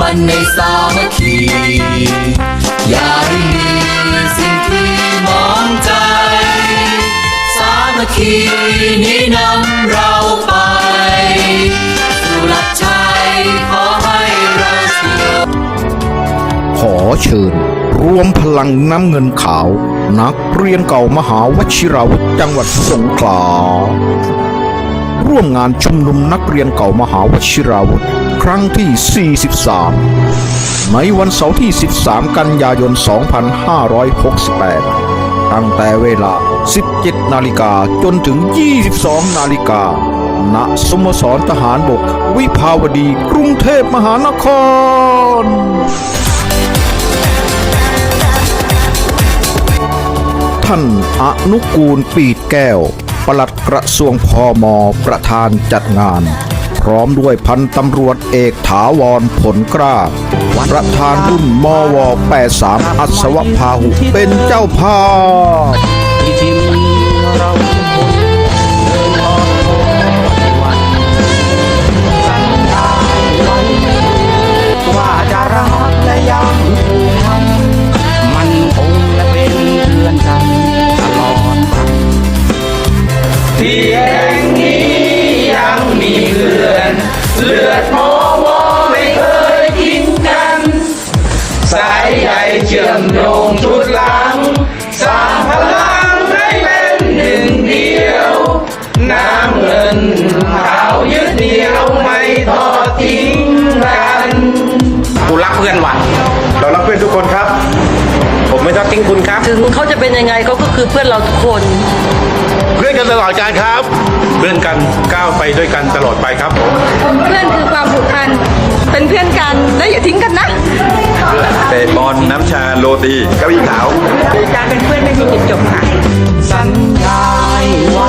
มันในสามัคคีอย่าให้มีสิ่งที่มองใจ สามัคคีนี้นำเราไปสู่หลักชัยขอให้เราสยขอเชิญ รวมพลังน้ำเงินขาว นักเรียนเก่ามหาวชิราวุธจังหวัดสงขลา ร่วมงานชุมนุมนักเรียนเก่ามหาวชิราวุธ ครั้งที่ 43 ในวันเสาร์ที่ 13 กันยายน 2568 ตั้งแต่เวลา 17 นาฬิกาจนถึง 22 นาฬิกา ณ สโมสรทหารบก วิภาวดี กรุงเทพมหานครท่านอนุกูลปีดแก้ว ปลัดกระทรวงพอมประธานจัดงาน พร้อมด้วยพันตำรวจเอกถาวรผลกล้า ประธานรุ่นมว 83 อัศวพาหุเป็นเจ้าภาพ ที่แห่งนี้ยังมีเพื่อน เลือดมอวอไม่เคยทิ้งกัน สายใยเชื่อมโยงชุดหลัง สร้างพลังให้เป็นหนึ่งเดียว น้ำเงินขาวยึดเหนี่ยวไม่ทอดทิ้งกันกูรักเพื่อนว่ะเรารักเพื่อนทุกคนครับ ผมไม่ทอดทิ้งคุณครับ ถึงเขาจะเป็นยังไงเขาก็คือเพื่อนเราทุกคน เพื่อนกันตลอดการครับ เพื่อนกันก้าวไปด้วยกันตลอดไปครับ เพื่อนคือความผูกพัน เป็นเพื่อนกันและอย่าทิ้งกันนะเตะบอลน้ำชาโรตีเก้าอี้ขาวการเป็นเพื่อนไม่มีจุดจบค่ะสัญญาไว้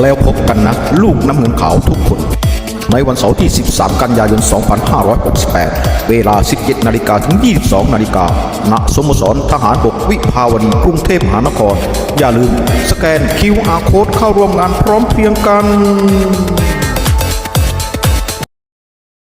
แล้วพบกันนะ ลูกน้ำเงินขาวทุกคน ในวันเสาร์ที่ 13 กันยายน 2568 เวลา 17 นาฬิกาถึง 22 นาฬิกาณสโมสรทหารบกวิภาวดีกรุงเทพมหานคร อย่าลืม สแกน QR Code เข้าร่วมงานพร้อมเพรียงกัน